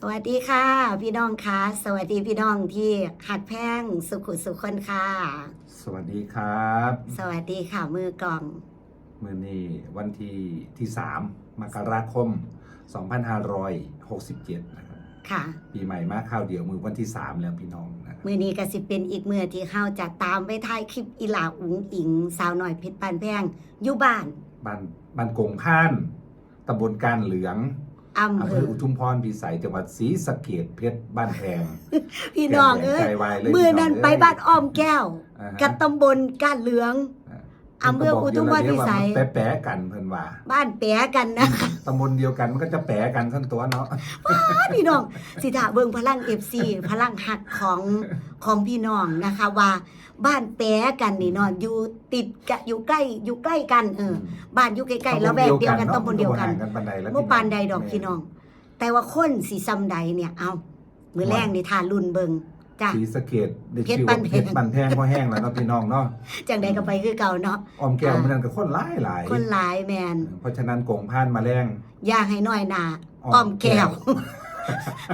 สวัสดีค่ะ พี่น้องคะสวัสดีพี่น้องที่หักแพงสุขุสุขคนค่ะ สวัสดีครับ สวัสดีค่ะมือกล่อง มือนี้วันที่ที่3มกราคม 2567 นะครับค่ะ ปีใหม่มาข้าวเดียวมือวันที่3แล้วพี่น้องนะครับมือนี้ก็สิเป็นอีกมือที่เข้าจะตามไปถ่ายคลิปอีหลาอุ๋งอิง สาวหน่อยเพชรปานแพงอยู่บ้านบ้านบ้านกงพานตำบลการเหลือง อำอำเภเภอออุทุมพรพิสัยจังหวัดศรีสะเกดเพชรบ้านแพงพี่น้องเอ้ยใจวายเลยมือนั้นไปบ้านอ้อมแก้วอ่าฮะกับตำบลก้านเหลือง อำเภออุทุมพรพิสัยแปะแปะๆกันเพิ่นว่า บ้านแปะกันนะคะตำบลเดียวกันมันก็จะแปะกันทั้งตัวเนาะพี่น้องสิถาเบิงพลังเอฟซีพลังหักของของพี่น้องนะคะ ว่า บ้านแปะกันนี่เนาะอยู่ติดกะอยู่ใกล้อยู่ใกล้กันเออบ้านอยู่ใกล้ๆแล้วแวกเดียวกันตำบลเดียวกันกันปานใดแล้วเมื่อปานใดดอกพี่น้อง แต่ว่าคนสีซ้ำใดเนี่ยเอามือแรงนี่ทานรุ่นเบิง จ้ะศรีสะเกดได้เพชรชื่อบ้าว่านแพเพงชรบันแพงเพราะแห้งแล้วเนาะพี่น้องเนาะจังใดก็ไปคือเก่าเนาะ ออมแก้วอ่ามันนั่นก็คนหลายหลายคนหลายแมนเพราะฉะนั้นกงพานมาแรง อย่าให้น้อยหนาอ้อมแก้ว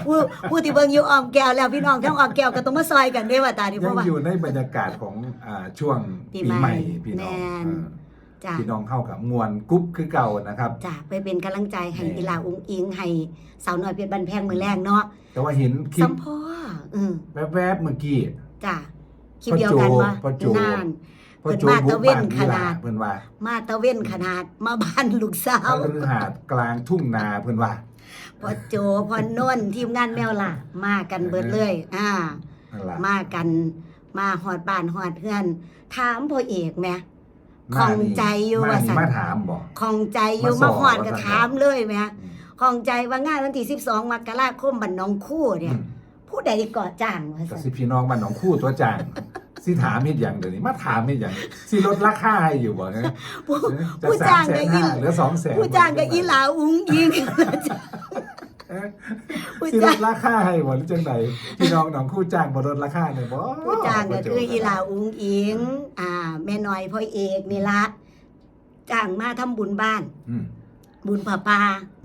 ผู้ผู้ที่เบิ่งอยู่อ้อมแก้วแล้วพี่น้องทั้งอ้อมแก้วก็ต้องมาซอยกันเด้ว่าตานี่เพยังราะว่า อยู่ในบรรยากาศของอ่าช่วงปีปีใหใหม่ม่พี่น้องแม่นอ่า จ้ะ พี่น้องเข้ากับมวลกรุ๊ปคือเก่านะครับ จ้ะไปเป็นกำลังใจให้แม่อีหลาอุ้งอิงให้สาวน้อยเพชรบันแพงมือแรงเนาะแต่ว่าเห็นคลิสัปมพ่ออืมแวบๆเมื่อกี้ จ้ะคลิปเดียวกันวะพ่อโจนาน พ่อโจเพิ่นมาบุตะกเว้บ้านนขนี่นาล่ะดเพิ่นว่ามาตะเว้นขนาดมาบ้านลูกสาวพฤหาสกลางทุ่งนาเพิ่นว่า พอโจพอโน่นทีมงานแมวล่ะ มากันเบิดเลย อ่า นั่นล่ะมากันมาหอดบ้านหอดเพื่อน ถามพ่อเอกไหมมา ของนี่ใจอยู่มาว่านี่ซั่นมาถามบ่ของใจอยู่มาสมาอบหอดก็ว่าซั่นถามเลยไหมอืมของใจว่างานวันที่12มกราคมบันน้องคู่เนี่ย ผู้ใดก่อจ้างว่าก็ซั่นสิพี่น้องบ้านหนองคู่ตัวจางสิถามเฮ็ดหยังเดี๋ยวนี้มาถามเฮ็ดหยังสิลดราคาให้อยู่บ่เนี่ยผู้จะผู้สาจ้ามงแสก็นอีห้าเหลือสองแสนผู้จ้างก็อีหลาอุ้งยิงผู้ สิลจ้างดราคาให้บ่หรือจังไดพี่น้องหนองคู่จ้างบ่ลดราคาเนี่ยบ่ผู้จ้างก็คืออีหลาอุ้งอิง อ่า แม่น้อยพ่อเอกนี่ละจ้างมาทำบุญบ้าน อืมบุญผาปา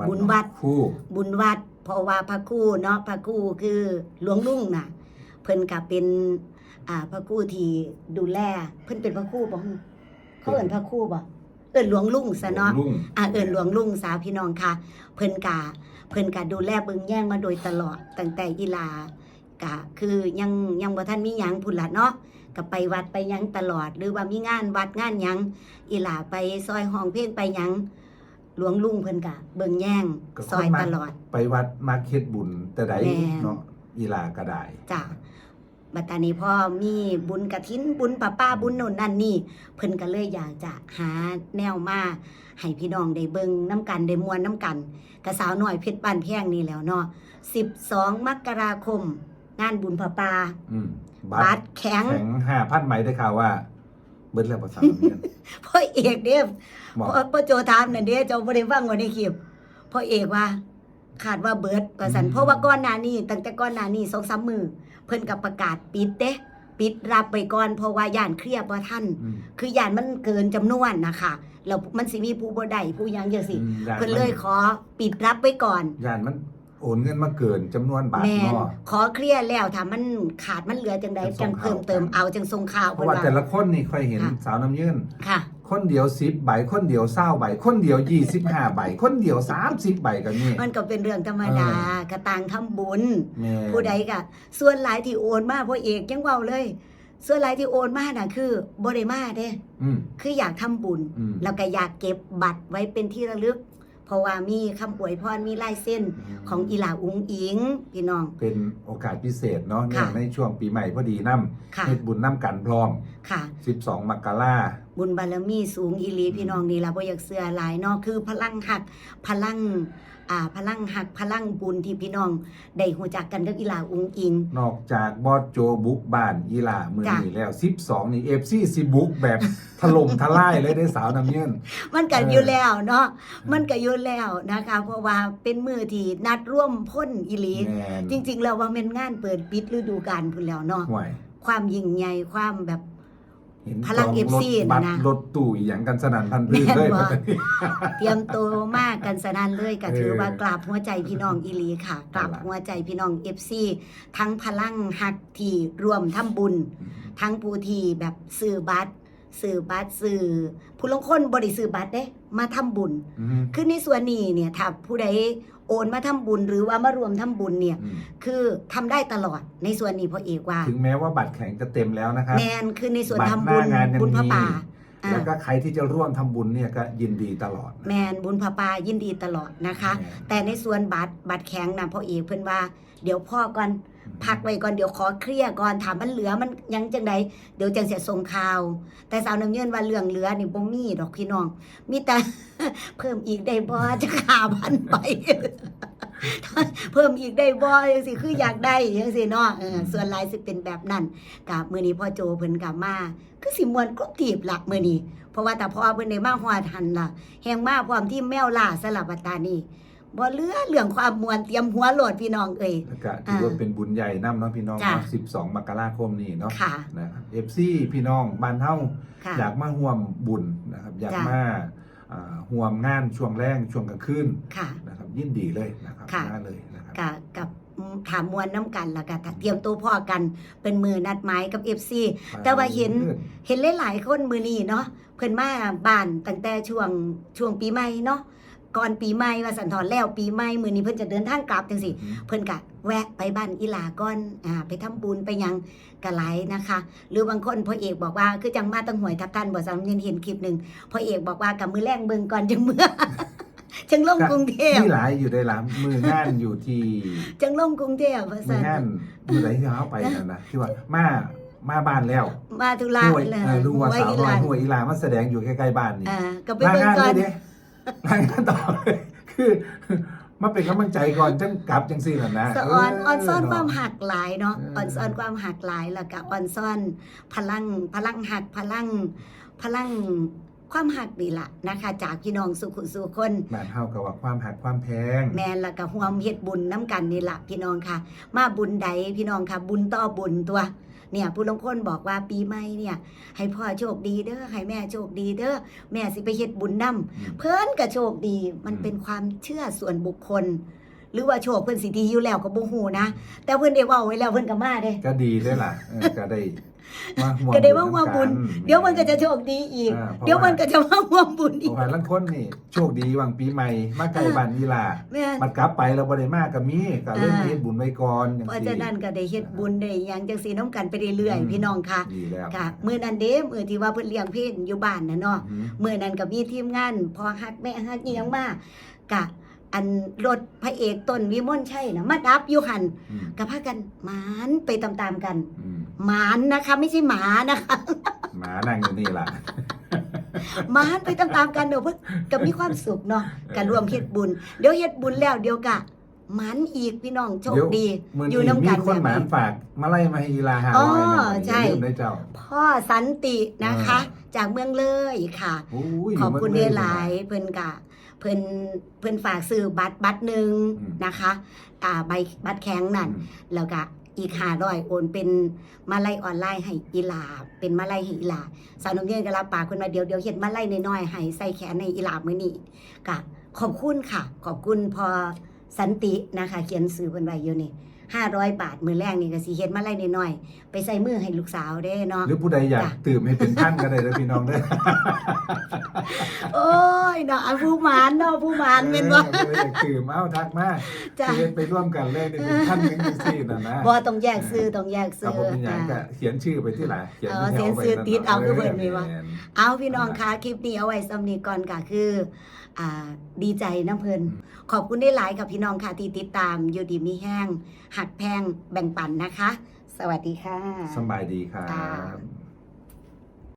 บุญวัด คู่ บุญวัด เพราะว่าพระครู่เนาะพระครู่คือหลวงลุงน่ะ เพิ่นก็เป็น อ่าพระครู่ที่ดูแล เพิ่นเป็นพระครู่บ่ฮึเขาเอิ้นพระครู่บ่ เอิ้นหลวงลุงซะเนาะลุงอ่าเอิญหลวงลุงสาวพี่น้องค่ะ เพิ่นกาเพิ่นกาดูแลเบิ่งแย่งมาโดยตลอดตั้งแต่อีลากะคือยังยังบ่ทันมีหยังพุ่นละเนาะก็ไปวัดไปหยังตลอด หรือว่ามีงานวัดงานหยังอีหลาไปซอยห้องเพลงไปหยังหลวงลุงเพิ่นกะ เบิ่งแย่งก็ซอยคนมาตลอด ไปวัดมาเฮ็ดบุญแต่ใดแม่นเนาะอีหลาก็ได้จ้ะ บัดตานี้พ่อมีบุญกระถินบุญป้าป้าบุญโน่นนั่นนี่เพิ่นก็เลยอยากจะหาแนวมาให้พี่น้องได้เบิ่งน้ำกันได้มวนน้ำกันกระสาวหน่อยเพชรบ้านแพงนี่แหล้วเนาะ12มกราคม งานบุญป้าป้าอืมบับัตตรรแข็งแข็ง5,000ไหมได้ข่าวว่า เบิดแล้วบ่สามเดือนพ่อเอกเด้อบอกพ่อพ่อโจถามนั่นเด้เจ้าบ่ได้ฟังไว้ในคลิปพ่อเอกว่า ขาดว่าเบิดว่าซั่นเพราะว่าก่อนหน้านี้ตั้งแต่ก่อนหน้านี้2-3มื้อเพิ่นก็ประกาศปิดเด้ปิดรับไปก่อนเพราะว่าย่านเครียดบ่ทันอืมคือยานมันเกินจำนวนนะคะแล้วมันสิมีผู้บ่ได้ผู้หยังจังสิอืมย่านเพิ่นเลยขอปิดรับไว้ก่อนย่านมันโอนเงินมาเกินจำนวนบาทแม่นเนาะขอเคลียร์แล้วถ้ามันขาดมันเหลือจังใดจัจังงส่งเพิ่มเติมข่าวเอาจังส่งข่าวเพเพิ่ราะนว่าว่าแต่ละคนนี่ค่อยเห็นค่ะสาวน้ำยืนค่ะ คนเดียว10ใบคนเดียว20ใบคนเดียว25ใบคนเดียว30ใบก็มีมันก็เป็นเรื่องธรรมดาเออกระตังทำบุญ แม่ผู้ใดก็ส่วนหลายที่โอนมาพ่อเอกยังเว้าเลย ส่วนหลายที่โอนมาน่ะคือบ่ได้มาเด้ อืม คืออยากทำบุญ อืม แล้วก็อยากเก็บบัตรไว้เป็นที่ระลึก เพราะว่ามีคำอวยพรมีลายเส้นของอีหลาอุงอิงพี่น้อง เป็นโอกาสพิเศษเนาะเนื่ค่ะองในช่วงปีใหม่พอดีนำค่ะ เฮ็ดบุญนํกันพร้อม ค่ะ 12มกรา บุญบารมีสูงอีหลีพี่น้องนี่ละบ่อยากเสือหลายเนาะคือพลังหักพลังอ่าพลังหักพลังบุญที่พี่น้องได้หูจักกันกับอีหลาอุงอิง นอกจากบอสโจบุกบ้านอีหลามือจ้ะ นี้แล้ว 12 นี่ FC สิบุกแบบถล่มทลายเลยได้สาวน้ำยืนมันก็เอออยู่แล้วเนาะมันก็อยู่แล้วนะคะ เพราะว่าเป็นมือที่นัดร่วมพ่นอีหลี แม่นจริงๆแล้วว่าเป็นงานเปิดปิดฤดูกาลพุ่นแล้วเนาะ ห่วยความยิ่งใหญ่ความแบบเห็น พลังจ FC รถบัสนะนะรถตู้อหย่างกันสนั่นพันพื้นแม่นเลยบ่บัดนี้เตรียมตัวมากกันสนั่นเลยก็เออถือว่ากราบหัวใจพี่น้องอีหลีค่ะกราบนั่นล่ะหัวใจพี่น้อง FC ทั้งพลังหักที่ร่วมทำบุญ ทั้งผู้ที่แบบซื้อบัตรซื้อบัตรซื้อผู้ลงคนบริซื้อบัตรเด้มาทำบุญอืมคือในส่วนนี้เนี่ยถ้าผู้ใด โอนมาทำบุญหรือว่ามารวมทำบุญเนี่ยอืมคือทำได้ตลอดในส่วนนี้พ่อเอกว่า ถึงแม้ว่าบัตรแข็งจะเต็มแล้วนะครับแมนคือในส่วนบัตรทำบุญหน้างานยังบุญพระมีป่าอ่าแล้วก็ใครที่จะร่วมทำบุญเนี่ยก็ยินดีตลอดนะแมนบุญพระป่ายินดีตลอดนะคะแม่นแต่ในส่วนบัตรบัตรแข็งนะพ่อเอกเพิ่นว่า เดี๋ยวพ่อก่อน พักไว้ก่อนเดี๋ยวขอเคลียร์ก่อนถามมันเหลือมันยังจังใดเดี๋ยวจังเสียส่งข่าว แต่สาวน้ำเยินว่าเรื่องเหลือนี่บ่มีดอกพี่น้อง มีแต่เพิ่มอีกได้บ่จะขาพันไป เพิ่มอีกได้บ่จังสิคืออยากได้จังสิเนาะเออส่วนหลายสิเป็นแบบนั้นกับมื้อนี้พ่อโจเพิ่นก็มาคือสิมวนกรุบกรีบละมื้อนี้เพราะว่าแต่พ่อเพิ่นได้มาฮอดหันล่ะแฮงมาพร้อมที่แมวล่าสลับปัตตานี บ่เหลือเรื่องความมวนเตรียมหัวโหลดพี่น้องเอ้ยแล้วก็ถือว่าเป็นบุญใหญ่น้ำเนาะพี่น้องจ้ะเนาะ12มกราคมนี้เนาะค่ะ นะครับ FC พี่น้องบ้านเฮาค่ะ อยากมาร่วมบุญนะครับ อยากจ้ะ มาอ่าร่วมงานช่วงแรงช่วงกลางคืนค่ะ นะครับ ยินดีเลยนะครับค่ะ มาเลยนะครับ กับกับถามมวลน้ำกันแล้วก็เตรียมตัวพ่อกันเป็นมือนัดหมายกับ FC แต่ว่าเห็น เห็นหลายๆคนมือนี้เนาะเพิ่นมาบ้านตั้งแต่ช่วงช่วงปีใหม่เนาะ ก่อนปีใหม่ว่าสันทอนแล้วปีใหม่มือนี้เพิ่นจะเดินทางกลับจังสิเพิ่นกะแวะไปบ้านอีหลาก่อนอ่าไปทำบุญไปหยังกะหลายนะคะ หรือบางคนพ่อเอกบอกว่าคือจังมาตั้งหวยทับทันบ่ซ้ำเห็นเห็นคลิปหนึงพ่อเอกบอกว่ากับมือแรงเบิ่งก่อนจังเมื่อจังลงกรุงเทพมีหลายอยู่ได้หลายมืองานอยู่ที่จังลงกรุงเทพว่ามืซั่อนงานอยู่ไหนที่เขาไปนั่นนะที่ว่ามามาบ้านแล้ว มาธุระห่วยเลยเออรู้ว่าสาวอีน้หอลายห่วยอีหลามาแสดงอยู่ใกล้ๆบ้านนี่อ่าก็ไปรายเบิ่งงานก่เลอน ยเด้รายงานต่อเลยคือมาเป็นกำลังใจก่อนจังกลับจังซี่น่ะนะสะออนออนซ่อนเความหักหลายเนาะเออออนซ่อนความหักหลายแล้วก็ออนซ่อนพลังพลังหักพลังพลังความหักนี่ล่ะนะคะ จากพี่น้องสุขุสุคนบ้านเฮากับว่าความหักความแพง แม่นแล้วก็ห่วมเฮ็ดบุญน้ำกันนี่ล่ะพี่น้องค่ะ มาบุญใดพี่น้องค่ะ บุญต่อบุญตัว เนี่ยผู้ลงคนบอกว่าปีใหม่เนี่ย ให้พ่อโชคดีเด้อให้แม่โชคดีเด้อแม่สิไปเฮ็ดบุญนํเพิ่นก็โชคดีมันอืมเป็นความเชื่อส่วนบุคคล หรือว่าโชคเพิ่นสิดีอยู่แล้วก็บ่ฮู้นะแต่เพิ่นได้เว้าไว้แล้วเพิ่นก็มาเด้ก็ดีด้วยล่ะเออก็ได้ มาห่วงก็ได้ว่าห่วงบุญนำกัเดี๋ยวมันก็จะโชคดีอีก อ่าเพราะเดี๋ยวมันก็จะมาร่วมบุญเพอีกราะว่าลังคนนี่โชคดีวังปีใหม่มาไกลบ้านอีหลาแม่น มันกลับไปแล้วบ่ได้มากก็มีก็เริ่มอ่า เฮ็ดบุญไว้ก่อนจังเพราะซี่ฉะนั้นก็ได้เฮ็ดบุญได้หยังจังซี่น้ำกันไปเรื่อยอืมๆพี่น้องค่ะดีแล้วค่ะมื้อนั้นเด้มื้อที่ว่าเพิ่นเลี้ยงเพลอยู่บ้านน่ะเนาะ อืม มื้อนั้นก็มีทีมงานพอฮักแม่ฮักอีหยังมากะอันรถพระเอกต้นวิมลชัยน่ะมาดับอยู่หั่นอืมก็พากันหมานไปตามๆกัน อืม หมานนะคะ ไม่ใช่หมานะคะหมานั่งอยู่นี่ล่ะหมานไปตามๆกันเดี๋ยวเพิ่นก็มีความสุขเนาะการรวมเฮ็ดบุญ เดี๋ยวเฮ็ดบุญแล้วเดี๋ยวกะหมันอีกพี่น้องโชคเดี๋ยวดีมื้ออยู่นี้นำมีกันคนแบบนี้หมานฝากมาไล่มาให้อีหลาหาอ๋อร้อยนะใช่อย่าลืมได้เจ้า พ่อสันตินะคะ จากเมืองเลยค่ะโอ้ยขอบคุณยู่เด้มืดหลายเพิ่นกะเพิ่นเพิ่นฝากซื้อบัตรบัตรหนึ่งอืมนะคะ อ่าใบบัตรแข็งนั่นอืมแล้วก็ อีกห้าร้อยโอนเป็นมาไล่ออนไลน์ให้อีลา เป็นมาไล่ให้อีลา สาวนมเย็นก็รับปากคนมาเดี๋ยวเดี๋ยวเห็นมาไล่น้อยๆให้ใส่แขนในอีลามื้อนี้ก็ขอบคุณค่ะ ขอบคุณพอสันตินะคะ เขียนซื้อเพิ่นไว้อยู่นี่ ห้าร้อยบาทมือแรกนี่ก็สิเฮ็ดมาไล่น้อยๆไปใส่มือให้ลูกสาวเด้เนาะหรือผู้ใดอยากจ้ะตื่มให้เป็นท่านก็ได้เด้อพี่น้องเด้อโอ้ยเนาะอันผู้หมานเนาะผู้หมานเป็นบ่ออผู้ใดอยากตื่มเอาทักมาจ้ะเรียนไปร่วมกันเลยนี่เป็นท่านหนึงจังซี่น่ะนะบ่ต้องแยกซื้อต้องแยกกัซื้บอผมเป็นหยังก็อ่าเขียนชื่อไปที่หลังเขียนเออที่แถวเขียนชื่อติดเอาคือเพิ่นนี่วะแม่นเอาพี่น้องคะคลิปนี้เอาไว้สำนีก่อนค่ะคืออ่า ดีใจน้ำเพลินขอบคุณได้หลายกับพี่น้องค่ะที่ติดตามอยู่ดีมีแห้งหักแพงแบ่งปันนะคะ สวัสดีค่ะสำบายดีครัจ้าบ